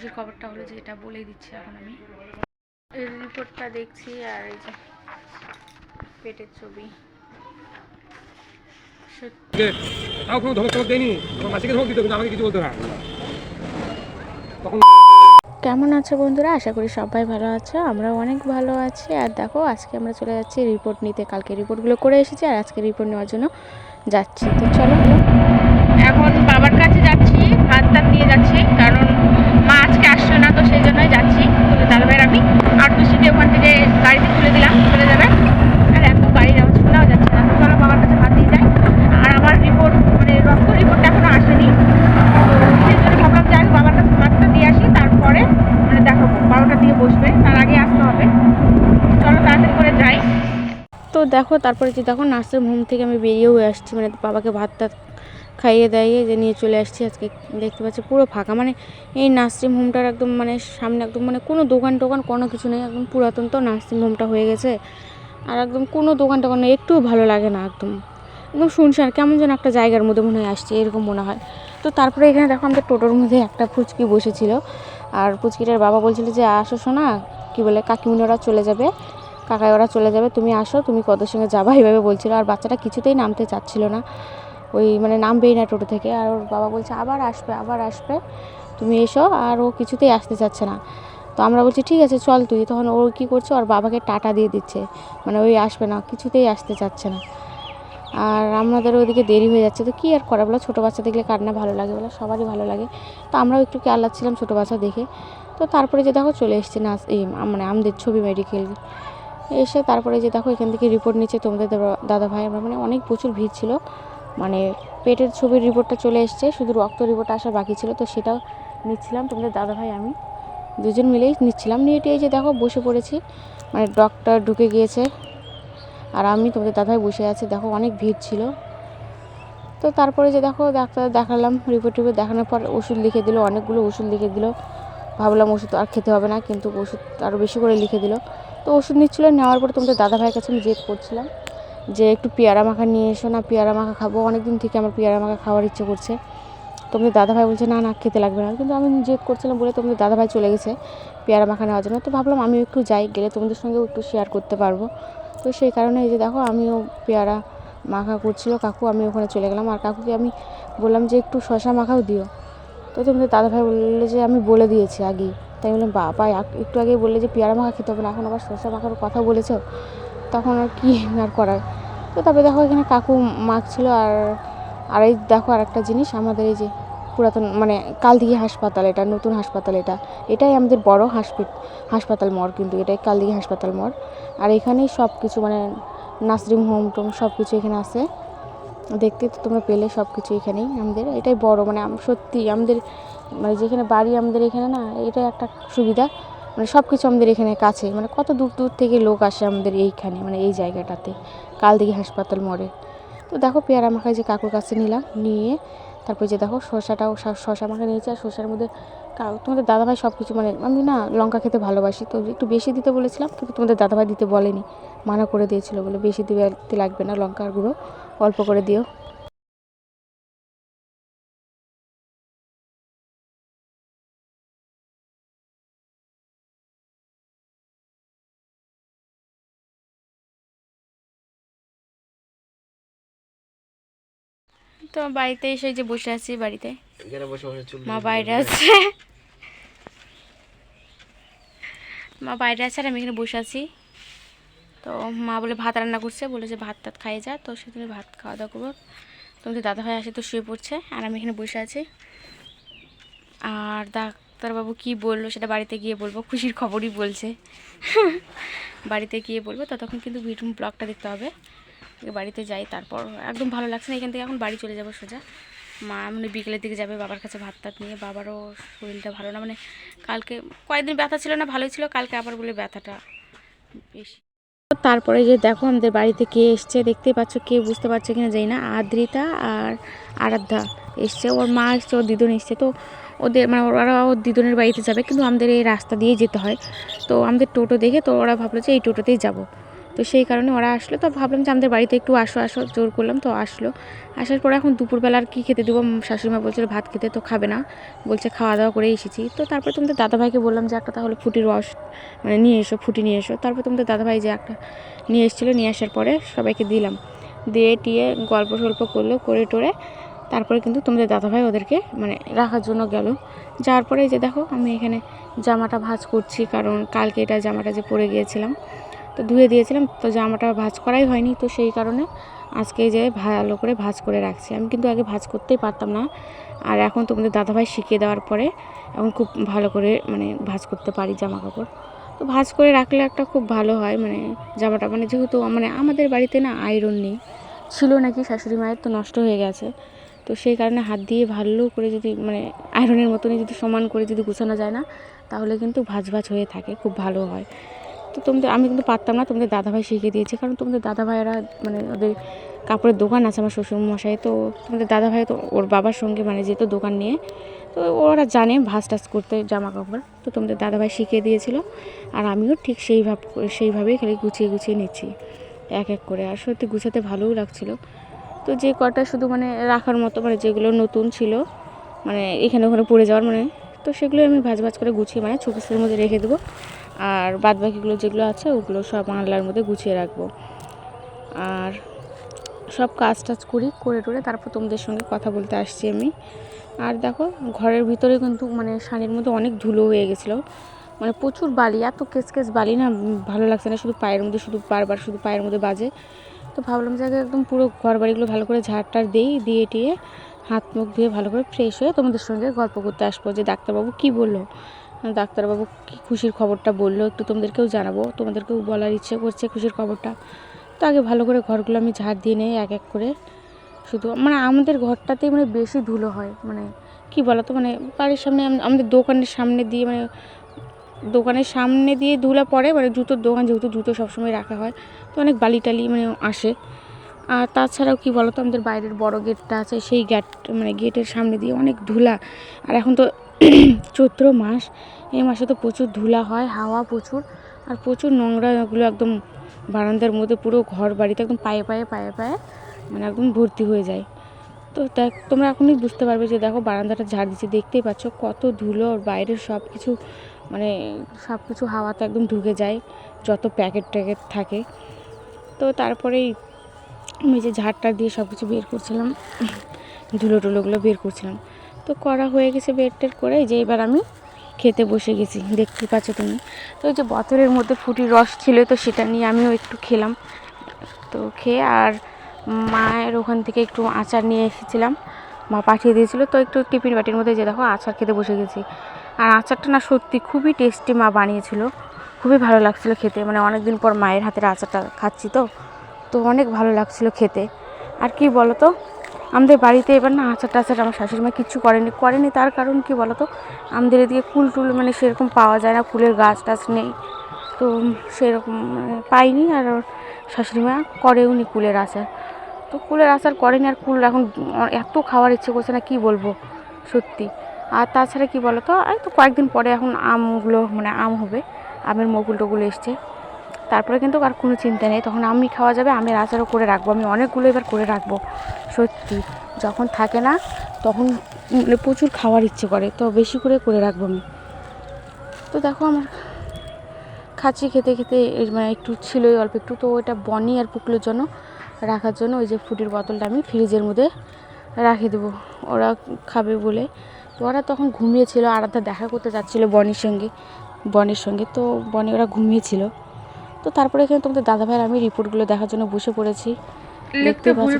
খুশির খবরটা হলো যে এটা বলেই দিচ্ছি এখন আমি। এই রিপোর্টটা দেখছি আর এই যে পেটের ছবি। তাও কোনো ধমক টমক দেয়নি? মাসিকে ধমক দিত কিন্তু আমাকে কিছু বলতো না। তখন কেমন আছো বন্ধুরা? আশা করি সবাই ভালো আছো। আমরা অনেক ভালো আছি। আর দেখো আজকে আমরা চলে যাচ্ছি রিপোর্ট নিতে। কালকে রিপোর্টগুলো করে এসেছি আর আজকে রিপোর্ট নেওয়ার জন্য যাচ্ছি। তো চলো। এখন বাবার কাছে যাচ্ছি ভাত টাত নিয়ে যাচ্ছি কারণ মা আজকে আসছে না তো সেই জন্যই যাচ্ছি তো দাদা ভাইয়ের আমি আট সিটি ওখান থেকে গাড়িতে তুলে দিলাম চলে যাবে আর এত গাড়ির আওয়াজ শোনাও যাচ্ছে না। চলো বাবার কাছে ভাত দিয়ে যাই। আর আমার রিপোর্ট মানে রক্ত রিপোর্টটা এখনও আসেনি। তো সেই জন্য ভাবলাম যে আগে বাবার কাছে ভাতটা দিয়ে আসি, তারপরে মানে দেখাবো বারোটার দিকে বসবে, তার আগে আসতে হবে। চলো তাড়াতাড়ি করে যাই। তো দেখো, তারপরে যে দেখো নার্সের হোম থেকে আমি বেরিয়েও আসছি মানে বাবাকে ভাত খাইয়ে দাইয়ে যে নিয়ে চলে আসছি আজকে, দেখতে পাচ্ছি পুরো ফাঁকা। মানে এই নার্সিং হোমটার একদম মানে সামনে একদম মানে কোনো দোকান টোকান কোনো কিছু নেই, একদম পুরাতন তো নার্সিং হোমটা হয়ে গেছে। আর একদম কোনো দোকান টোকান নেই, একটুও ভালো লাগে না একদম। একদম শুনশান, কেমন যেন একটা জায়গার মধ্যে মনে হয় আসছে, এরকম মনে হয়। তো তারপরে এখানে দেখো আমাদের টোটোর মধ্যে একটা ফুচকি বসেছিল। আর ফুচকিটার বাবা বলছিল যে, আসো শোনা কী বলে, কাকিমুনি ওরা চলে যাবে, কাকাই ওরা চলে যাবে, তুমি আসো, তুমি কত সঙ্গে যাবা? এইভাবে বলছিল। আর বাচ্চাটা কিছুতেই নামতে চাচ্ছিল না। ওই মানে নামবেই না টোটো থেকে। আর ওর বাবা বলছে, আবার আসবে আবার আসবে। তুমি এসো, আর ও কিছুতেই আসতে চাচ্ছে না। তো আমরা বলছি, ঠিক আছে, চল তুই। তখন ও কী করছে, ওর বাবাকে টাটা দিয়ে দিচ্ছে। মানে ওই আসবে না, কিছুতেই আসতে চাচ্ছে না। আর আমাদের ওইদিকে দেরি হয়ে যাচ্ছে। তো কী আর করা, বলো? ছোটো বাচ্চা দেখলে কান্না ভালো লাগে, বলো? সবারই ভালো লাগে। তো আমরাও একটু ছিলাম ছোটো বাচ্চা দেখে। তো তারপরে যে দেখো, চলে এসছে না এই মানে আমাদের ছবি মেডিকেল। এসে তারপরে যে দেখো, এখান থেকে রিপোর্ট নিচ্ছে তোমাদের দাদা ভাই। আমরা মানে অনেক প্রচুর ভিড় ছিল। মানে পেটের ছবির রিপোর্টটা চলে এসছে, শুধু রক্ত রিপোর্ট আসা বাকি ছিল, তো সেটাও নিচ্ছিলাম। তোমাদের দাদাভাই, আমি দুজন মিলেই নিচ্ছিলাম। নিয়ে টিয়ে যে দেখো, বসে পড়েছি। মানে ডক্টর ঢুকে গিয়েছে। আর আমি তোমাদের দাদাভাই বসে আছে। দেখো, অনেক ভিড় ছিল। তো তারপরে যে দেখো, ডাক্তার দেখালাম। রিপোর্ট টিপোর্ট দেখানোর পর ওষুধ লিখে দিল, অনেকগুলো ওষুধ লিখে দিল। ভাবলাম ওষুধ আর খেতে হবে না, কিন্তু ওষুধ আরও বেশি করে লিখে দিল। তো ওষুধ নিচ্ছিল, নেওয়ার পর তোমাদের দাদা ভাইয়ের কাছে আমি জেদ করছিলাম। যে একটু পেয়ারা মাখা নিয়ে এসো না, পেয়ারা মাখা খাব। অনেক দিন থেকে আমার পেয়ারা মাখা খাওয়ার ইচ্ছে করছে। তোমাদের দাদাভাই বলছে, না না, খেতে লাগবে না। কিন্তু আমি জেদ করছিলাম বলে তোমাদের দাদাভাই চলে গেছে পেয়ারা মাখা নেওয়ার জন্য। তো ভাবলাম আমিও একটু যাই, গেলে তোমাদের সঙ্গেও একটু শেয়ার করতে পারব। তো সেই কারণে এই যে দেখো, আমিও পেয়ারা মাখা করছিল, কাকু, আমি ওখানে চলে গেলাম। আর কাকুকে আমি বললাম যে, একটু শশা মাখাও দিও। তো তোমাদের দাদা ভাই বলল যে, আমি বলে দিয়েছি আগেই। তাই বললাম, বাবা এক- একটু আগেই বললে যে, পেয়ারা মাখা খেতে হবে না। এখন আবার শসা মাখার কথা বলেছ তখন আর কি আর করার? তো তারপরে দেখো এখানে কাকু মাখছিল আর আর এই দেখো আর একটা জিনিস, আমাদের এই যে পুরাতন মানে কালদিঘি হাসপাতাল এটা, নতুন হাসপাতাল এটা। এটাই আমাদের বড় হাসপাত হাসপাতাল মর কিন্তু, এটাই কালদিঘি হাসপাতাল মর। আর এখানেই সব কিছু মানে নার্সিং হোম টোম সব কিছু এখানে আছে। দেখতে তো তোমরা পেলে সব কিছু এখানেই আমাদের। এটাই বড় মানে সত্যি আমাদের মানে যেখানে বাড়ি আমাদের এখানে না, এটাই একটা সুবিধা। মানে সব কিছু আমাদের এখানে কাছে। মানে কত দূর দূর থেকে লোক আসে আমাদের এইখানে মানে এই জায়গাটাতে, কালদিঘি হাসপাতাল মোড়ে। তো দেখো পেয়ারা মাখায় যে কাকুর কাছে নিলাম, নিয়ে তারপর যে দেখো শসাটাও শসা মাখা নিয়েছি আর শসার মধ্যে তোমাদের দাদাভাই সব কিছু মানে আমি না লঙ্কা খেতে ভালোবাসি, তো একটু বেশি দিতে বলেছিলাম, কিন্তু তোমাদের দাদাভাই দিতে বলেনি। মানা করে দিয়েছিল বলে বেশি দিতে লাগবে না লঙ্কার গুঁড়ো, অল্প করে দিও। তো বাড়িতে এসে যে বসে আছি বাড়িতে। মা বাইরে আছে। মা বাইরে আছে আর আমি এখানে বসে আছি। তো মা বলে ভাত রান্না করছে বলে যে ভাত টাত খাইয়ে যা তো সেখানে ভাত খাওয়া দাওয়া করব। তোমাদের দাদা ভাই আসে তো শুয়ে পড়ছে আর আমি এখানে বসে আছি। আর ডাক্তারবাবু কি বলল সেটা বাড়িতে গিয়ে বলব খুশির খবরই বলছে। বাড়িতে গিয়ে বলব ততক্ষণ কিন্তু ভিডিও ব্লগটা দেখতে হবে। বাড়িতে যাই, তারপর একদম ভালো লাগছে না, এখান থেকে এখন বাড়ি চলে যাব সোজা। মা মানে বিকেলের দিকে যাবে বাবার কাছে ভাত টাত নিয়ে, বাবারও শরীরটা ভালো না মানে কালকে কয়েকদিন ব্যথা ছিল না, ভালোই ছিল, কালকে আবার বলে ব্যথাটা বেশি। তারপরে যে দেখো আমাদের বাড়িতে কে এসছে, দেখতেই পাচ্ছ, কে বুঝতে পারছ কিনা যাই না, আদ্রিতা আর আরাধ্যা এসছে, ওর মা এসছে, ওর দিদুন এসছে, তো ওদের মানে ওরা ওর দিদুনের বাড়িতে যাবে, কিন্তু আমাদের এই রাস্তা দিয়েই যেতে হয়। তো আমাদের টোটো দেখে তো ওরা ভাবলো যে এই টোটোতেই যাব। তো সেই কারণে ওরা আসলো। তো ভাবলাম যে আমাদের বাড়িতে একটু আসো আসো। জোর করলাম, তো আসলো। আসার পরে এখন দুপুরবেলা আর কী খেতে দেবো? শাশুড়ি মা বলছিল ভাত খেতে, তো খাবে না। বলছে খাওয়া দাওয়া করে এসেছি। তো তারপরে তোমাদের দাদাভাইকে বললাম যে একটা তাহলে ফুটির রস মানে নিয়ে এসো, ফুটি নিয়ে এসো। তারপর তোমাদের দাদাভাই যে একটা নিয়ে এসেছিল, নিয়ে আসার পরে সবাইকে দিলাম। দিয়ে টিয়ে গল্প সল্প করল, করে টোরে। তারপরে কিন্তু তোমাদের দাদাভাই ওদেরকে মানে রাখার জন্য গেল। যাওয়ার পরে যে দেখো, আমি এখানে জামাটা ভাঁজ করছি, কারণ কালকে এটা জামাটা যে পরে গিয়েছিলাম। তো ধুয়ে দিয়েছিলাম, তো জামাটা ভাঁজ করাই হয়নি, তো সেই কারণে আজকে যে ভালো করে ভাঁজ করে রাখছি। আমি কিন্তু আগে ভাঁজ করতেই পারতাম না। আর এখন তোমাদের দাদাভাই শিখিয়ে দেওয়ার পরে এখন খুব ভালো করে মানে ভাঁজ করতে পারি জামা কাপড় তো ভাঁজ করে রাখলে একটা খুব ভালো হয় মানে জামাটা মানে যেহেতু মানে আমাদের বাড়িতে না আয়রন নেই, ছিল নাকি শাশুড়ি মায়ের, তো নষ্ট হয়ে গেছে। তো সেই কারণে হাত দিয়ে ভালো করে যদি মানে আয়রনের মতনই যদি সমান করে যদি গুছানো যায় না, তাহলে কিন্তু ভাজ ভাজ হয়ে থাকে, খুব ভালো হয়। তো তোমাদের, আমি কিন্তু পারতাম না, তোমাদের দাদাভাই শিখিয়ে দিয়েছে। কারণ তোমাদের দাদাভাইয়েরা মানে ওদের কাপড়ের দোকান আছে আমার শ্বশুর মশাই তো তোমাদের দাদাভাই তো ওর বাবার সঙ্গে মানে যেত দোকান নিয়ে। তো ওরা জানে ভাজ টাজ করতে জামা কাপড় তো তোমাদের দাদাভাই শিখিয়ে দিয়েছিল, আর আমিও ঠিক সেইভাবে সেইভাবেই খালি গুছিয়ে গুছিয়ে নিচ্ছি, এক এক করে। আর সত্যি গুছাতে ভালোও লাগছিল। তো যে কটা শুধু মানে রাখার মতো মানে যেগুলো নতুন ছিল মানে এখানে ওখানে পড়ে যাওয়ার মানে তো সেগুলো আমি ভাজ ভাজ করে গুছিয়ে মানে শোকেসের মধ্যে রেখে দেবো। আর বাদ বাকিগুলো যেগুলো আছে, ওগুলো সব আনলার মধ্যে গুছিয়ে রাখব। আর সব কাজ টাজ করি, করে টোরে তারপর তোমাদের সঙ্গে কথা বলতে আসছি আমি। আর দেখো, ঘরের ভিতরে কিন্তু মানে শাড়ির মধ্যে অনেক ধুলো হয়ে গেছিল। মানে প্রচুর বালি, এত কেস কেস বালি না ভালো লাগছে না, শুধু পায়ের মধ্যে, শুধু বারবার শুধু পায়ের মধ্যে বাজে। তো ভাবলাম যে একদম পুরো ঘর বাড়িগুলো ভালো করে ঝাড়টার দিই, দিয়ে টিয়ে হাত মুখ ধুয়ে ভালো করে ফ্রেশ হয়ে তোমাদের সঙ্গে গল্প করতে আসব যে ডাক্তারবাবু কী বলল। ডাক্তারবাবু কী খুশির খবরটা বলল, একটু তোমাদেরকেও জানাব। তোমাদেরকেও বলার ইচ্ছে করছে খুশির খবরটা। তো আগে ভালো করে ঘরগুলো আমি ঝাড় দিয়ে নেই, এক এক করে। শুধু মানে আমাদের ঘরটাতেই মানে বেশি ধুলো হয় মানে কি বলো তো মানে বাড়ির সামনে আমাদের দোকানের সামনে দিয়ে মানে দোকানের সামনে দিয়ে ধুলা পড়ে মানে জুতোর দোকান যেহেতু জুতো সবসময় রাখা হয়, তো অনেক বালি টালি মানে আসে। আর তাছাড়াও কি বলতো, আমাদের বাইরের বড় গেটটা আছে, সেই গেট মানে গেটের সামনে দিয়ে অনেক ধুলা। আর এখন তো চৈত্র মাস, এই মাসে তো প্রচুর ধুলা হয়, হাওয়া প্রচুর, আর প্রচুর নোংরাগুলো একদম বারান্দার মধ্যে পুরো ঘর বাড়িতে একদম পায়ে পায়ে পায়ে পায়ে মানে একদম ভর্তি হয়ে যায়। তো দেখ, তোমরা এখনই বুঝতে পারবে যে দেখো বারান্দাটা ঝাড় দিচ্ছে, দেখতেই পাচ্ছ কত ধুলো আর বাইরের সব কিছু মানে সব কিছু হাওয়াতে একদম ঢুকে যায়, যত প্যাকেট ট্যাকেট থাকে। তো তারপরেই আমি যে ঝাড়টা দিয়ে সব কিছু বের করছিলাম, ধুলো টুলোগুলো বের করছিলাম। তো করা হয়ে গেছে বেড টের করে যে এবার আমি খেতে বসে গেছি দেখতে পাচ্ছ তুমি। তো ওই যে বোতলের মধ্যে ফুটির রস ছিল তো সেটা নিয়ে আমিও একটু খেলাম। তো খেয়ে আর মায়ের ওখান থেকে একটু আচার নিয়ে এসেছিলাম। মা পাঠিয়ে দিয়েছিল, তো একটু টিফিন বাটির মধ্যে যে দেখো আচার খেতে বসে গেছি। আর আচারটা না সত্যি খুবই টেস্টি মা বানিয়েছিল। খুবই ভালো লাগছিল খেতে মানে অনেক দিন পর মায়ের হাতের আচারটা খাচ্ছি তো। তো অনেক ভালো লাগছিল খেতে। আর কি বলো তো আমাদের বাড়িতে এবার না আচার টাচার আমার শাশুড়ি মা কিচ্ছু করেনি করেনি তার কারণ কি বলো তো আমাদের এদিকে কুল টুল মানে সেরকম পাওয়া যায় না, কুলের গাছ টাছ নেই। তো সেরকম মানে পাইনি আর শাশুড়ি মা করেও নি কুলের আচার। তো কুলের আচার করেনি আর কুল এখন এত খাওয়ার ইচ্ছে করছে না, কি বলব? সত্যি। আর তাছাড়া কি বলো তো এই তো কয়েকদিন পরে এখন আমগুলো মানে আম হবে, আমের মকুল টকুল এসছে। তারপরে কিন্তু আর কোনো চিন্তা নেই। তখন আমি খাওয়া যাবে আমের আচারও করে রাখব। আমি অনেকগুলো এবার করে রাখব। সত্যি, যখন থাকে না, তখন মানে প্রচুর খাওয়ার ইচ্ছে করে। তো বেশি করে করে রাখব আমি। তো দেখো আমার খাচ্ছি খেতে খেতে মানে একটু ছিলই অল্প একটু। তো ওইটা বনি আর পুকুলের জন্য রাখার জন্য ওই যে ফুটির বোতলটা আমি ফ্রিজের মধ্যে রাখে দেবো। ওরা খাবে বলে। তো ওরা তখন ঘুমিয়েছিল আরাধ্যা দেখা করতে যাচ্ছিল বনির সঙ্গে বনির সঙ্গে। তো বনি ওরা ঘুমিয়েছিল। তো তারপরে এখানে তোমাদের দাদাভাইয়ের আমি রিপোর্টগুলো দেখার জন্য বসে পড়েছি। দেখতে পাচ্ছি।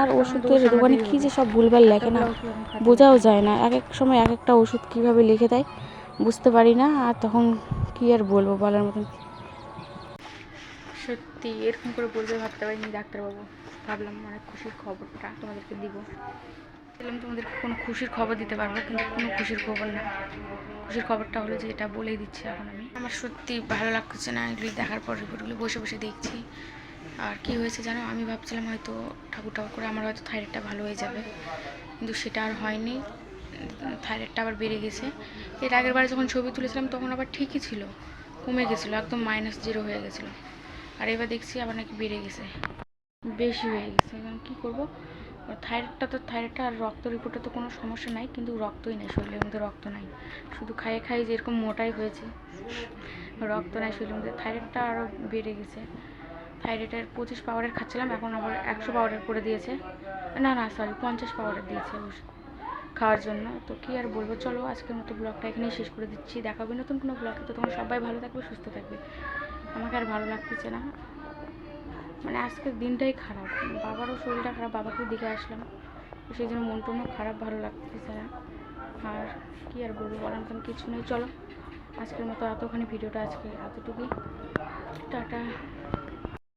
আর ওষুধের দোকানে কী যে সব ভুলভাল লেখে না বোঝাও যায় না। এক এক সময় এক একটা ওষুধ কীভাবে লিখে দেয় বুঝতে পারি না। আর তখন কী আর বলব বলার মতন? সত্যি এরকম করে বলবে ভাবতে পারিনি ডাক্তারবাবু। ভাবলাম অনেক খুশির খবরটা তোমাদেরকে দিব। বললাম তোমাদেরকে কোনো খুশির খবর দিতে পারব কিন্তু কোনো খুশির খবর না। খুশির খবরটা হলো যে এটা বলেই দিচ্ছি এখন আমি। আমার সত্যি ভালো লাগছে না এগুলি দেখার পর রিপোর্টগুলো বসে বসে দেখছি। আর কি হয়েছে জানো? আমি ভাবছিলাম হয়তো ঠাকুর ঠাকুর করে আমার হয়তো থাইরয়েডটা ভালো হয়ে যাবে, কিন্তু সেটা আর হয়নি। থাইরয়েডটা আবার বেড়ে গেছে। এর আগের বারে যখন ছবি তুলেছিলাম তখন আবার ঠিকই ছিল, কমে গেছিল, একদম মাইনাস জিরো হয়ে গেছিল। আর এবার দেখছি আবার নাকি বেড়ে গেছে। বেশি হয়ে গেছে। এখন কী করব? থাইরয়েডটা তো থাইরয়েডটা আর রক্ত রিপোর্টে তো কোনো সমস্যা নাই, কিন্তু রক্তই নেই, শরীরের মধ্যে রক্ত নাই। শুধু খাইয়ে খাইয়ে যেরকম মোটাই হয়েছে, রক্ত নাই শরীরের মধ্যে। থাইরয়েডটা আরও বেড়ে গেছে। থাইরয়েডের পঁচিশ পাওয়ারের খাচ্ছিলাম, এখন আবার একশো পাওয়ারের করে দিয়েছে। না না সরি পঞ্চাশ পাওয়ারের দিয়েছে খাওয়ার জন্য। তো কী আর বলব, চলো আজকের মতো ব্লগটা এখানেই শেষ করে দিচ্ছি। দেখাবে নতুন কোনো ব্লগে তো তোমরা সবাই ভালো থাকবে, সুস্থ থাকবে। আমাকে আর ভালো লাগতেছে না। মানে আজকের দিনটাই খারাপ। বাবারও শরীরটা খারাপ, বাবাকেও দেখে আসলাম। সেই জন্য মন টনও খারাপ, ভালো লাগতেছে না। আর কি আর বলব বলার মতন কিছু নেই। চলো, আজকের মতো এতখানি ভিডিওটা আজকে এতটুকুই। টাটা।